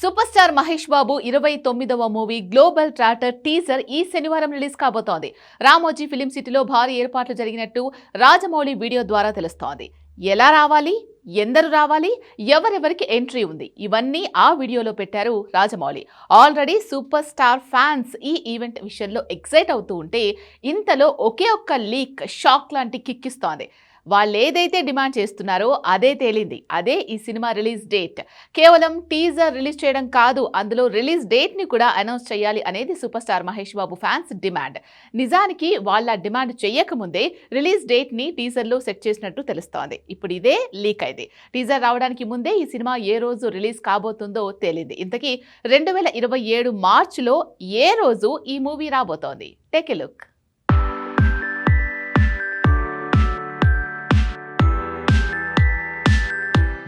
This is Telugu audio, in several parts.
సూపర్ స్టార్ మహేష్ బాబు ఇరవై తొమ్మిదవ మూవీ గ్లోబల్ ట్రాటర్ టీజర్ ఈ శనివారం రిలీజ్ కాబోతోంది. రామోజీ ఫిలిం సిటీలో భారీ ఏర్పాట్లు జరిగినట్టు రాజమౌళి వీడియో ద్వారా తెలుస్తోంది. ఎలా రావాలి? ఎందరు రావాలి? ఎవరెవరికి ఎంట్రీ ఉంది? ఇవన్నీ ఆ వీడియోలో పెట్టారు Rajamouli. Already super star fans ఈ ఈవెంట్ విషయంలో ఎక్సైట్ అవుతూ ఉంటే ఇంతలో ఒకే ఒక్క లీక్ షాక్ లాంటి కిక్కిస్తోంది వాళ్ళు ఏదైతే డిమాండ్ చేస్తున్నారో అదే తేలింది. అదే ఈ సినిమా రిలీజ్ డేట్. కేవలం టీజర్ రిలీజ్ చేయడం కాదు అందులో రిలీజ్ డేట్ని కూడా అనౌన్స్ చేయాలి అనేది super star Mahesh Babu fans demand. నిజానికి వాళ్ళ డిమాండ్ చేయకముందే రిలీజ్ డేట్ని టీజర్లో సెట్ చేసినట్టు తెలుస్తోంది. ఇప్పుడు ఇదే లీక్ అయింది. టీజర్ రావడానికి ముందే ఈ సినిమా ఏ రోజు రిలీజ్ కాబోతుందో తేలింది. ఇంతకీ రెండు వేల ఇరవై ఏడు మార్చిలో ఏ రోజు ఈ మూవీ రాబోతోంది? Take a look.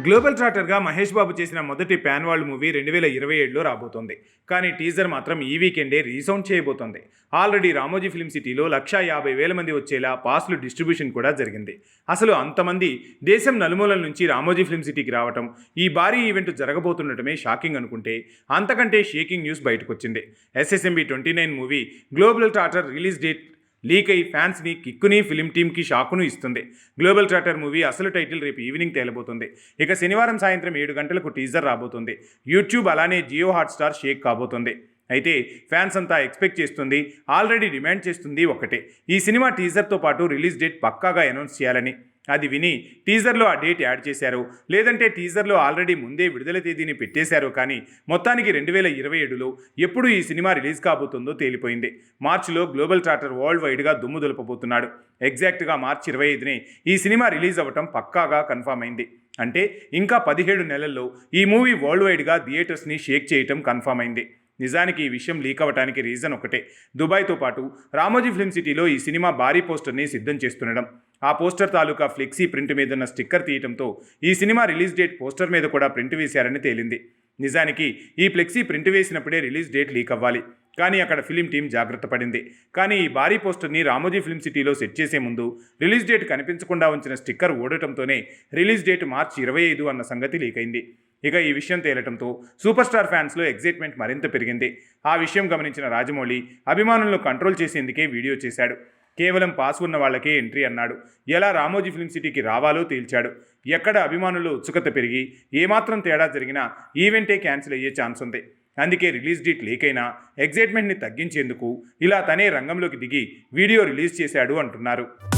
గ్లోబల్ ట్రాటర్గా మహేష్ బాబు చేసిన మొదటి ప్యాన్ వరల్డ్ మూవీ రెండు వేల ఇరవై ఏడులో రాబోతోంది. కానీ టీజర్ మాత్రం ఈ వీకెండే రీసౌండ్ చేయబోతోంది. ఆల్రెడీ రామోజీ ఫిలిం సిటీలో లక్షా యాభై వేల మంది వచ్చేలా పాస్లు డిస్ట్రిబ్యూషన్ కూడా జరిగింది. అసలు అంతమంది దేశం నలుమూలల నుంచి రామోజీ ఫిలిం సిటీకి రావటం ఈ భారీ ఈవెంట్ జరగబోతుండటమే షాకింగ్ అనుకుంటే అంతకంటే shaking news బయటకొచ్చింది. SSMB twenty nine movie global trotter release date leak అయి ఫ్యాన్స్ని కిక్కుని ఫిలిం టీమ్కి షాకును ఇస్తుంది. గ్లోబల్ ట్రాటర్ మూవీ అసలు టైటిల్ రేపు ఈవినింగ్ తేలబోతుంది. ఇక శనివారం సాయంత్రం ఏడు గంటలకు టీజర్ రాబోతుంది. యూట్యూబ్ అలానే జియో హాట్స్టార్ షేక్ కాబోతుంది. అయితే ఫ్యాన్స్ అంతా ఎక్స్పెక్ట్ చేస్తుంది ఆల్రెడీ డిమాండ్ చేస్తుంది ఒకటే. ఈ సినిమా టీజర్తో పాటు రిలీజ్ డేట్ పక్కాగా అనౌన్స్ చేయాలని. అది విని టీజర్లో ఆ డేట్ యాడ్ చేశారు. లేదంటే టీజర్లో ఆల్రెడీ ముందే విడుదల తేదీని పెట్టేశారు కానీ మొత్తానికి రెండు వేల ఇరవై ఏడులో ఎప్పుడు ఈ సినిమా రిలీజ్ కాబోతుందో తేలిపోయింది. మార్చిలో గ్లోబల్ చార్టర్ వరల్డ్ వైడ్గా దుమ్ము దులపబోతున్నాడు. ఎగ్జాక్ట్గా మార్చి ఇరవై ఐదునే ఈ సినిమా రిలీజ్ అవ్వటం పక్కాగా కన్ఫామ్ అయింది. అంటే ఇంకా పదిహేడు నెలల్లో ఈ మూవీ వరల్డ్ వైడ్గా థియేటర్స్ని షేక్ చేయటం కన్ఫామ్ అయింది. నిజానికి ఈ విషయం లీక్ అవ్వడానికి రీజన్ ఒకటే. దుబాయ్తో పాటు రామోజీ ఫిల్మ్ సిటీలో ఈ సినిమా భారీ పోస్టర్ని సిద్ధం చేస్తుండడం. ఆ పోస్టర్ తాలూకా ఫ్లెక్సీ ప్రింట్ మీదున్న స్టిక్కర్ తీయటంతో ఈ సినిమా రిలీజ్ డేట్ పోస్టర్ మీద కూడా ప్రింట్ వేశారని తేలింది. నిజానికి ఈ ఫ్లెక్సీ ప్రింట్ వేసినప్పుడే రిలీజ్ డేట్ లీక్ అవ్వాలి. కానీ అక్కడ ఫిలిం టీం జాగ్రత్త పడింది. కానీ ఈ భారీ పోస్టర్ని రామోజీ ఫిల్మ్ సిటీలో సెట్ చేసే ముందు రిలీజ్ డేట్ కనిపించకుండా ఉంచిన స్టిక్కర్ ఓడటంతోనే రిలీజ్ డేట్ మార్చి ఇరవై ఐదు అన్న సంగతి లీకైంది. ఇక ఈ విషయం తేలటంతో సూపర్ స్టార్ ఫ్యాన్స్లో ఎగ్జైట్మెంట్ మరింత పెరిగింది. ఆ విషయం గమనించిన రాజమౌళి అభిమానులను కంట్రోల్ చేసేందుకే వీడియో చేశాడు. కేవలం పాస్ ఉన్న వాళ్ళకే ఎంట్రీ అన్నాడు. ఎలా రామోజీ ఫిల్మ్ సిటీకి రావాలో తేల్చాడు. ఎక్కడ అభిమానులు ఉత్సుకత పెరిగి ఏమాత్రం తేడా జరిగినా ఈవెంటే క్యాన్సిల్ అయ్యే ఛాన్స్ ఉంది. అందుకే రిలీజ్ డేట్ లీక్ అయినా ఎగ్జైట్మెంట్ని తగ్గించేందుకు ఇలా తనే రంగంలోకి దిగి వీడియో రిలీజ్ చేశాడు అంటున్నారు.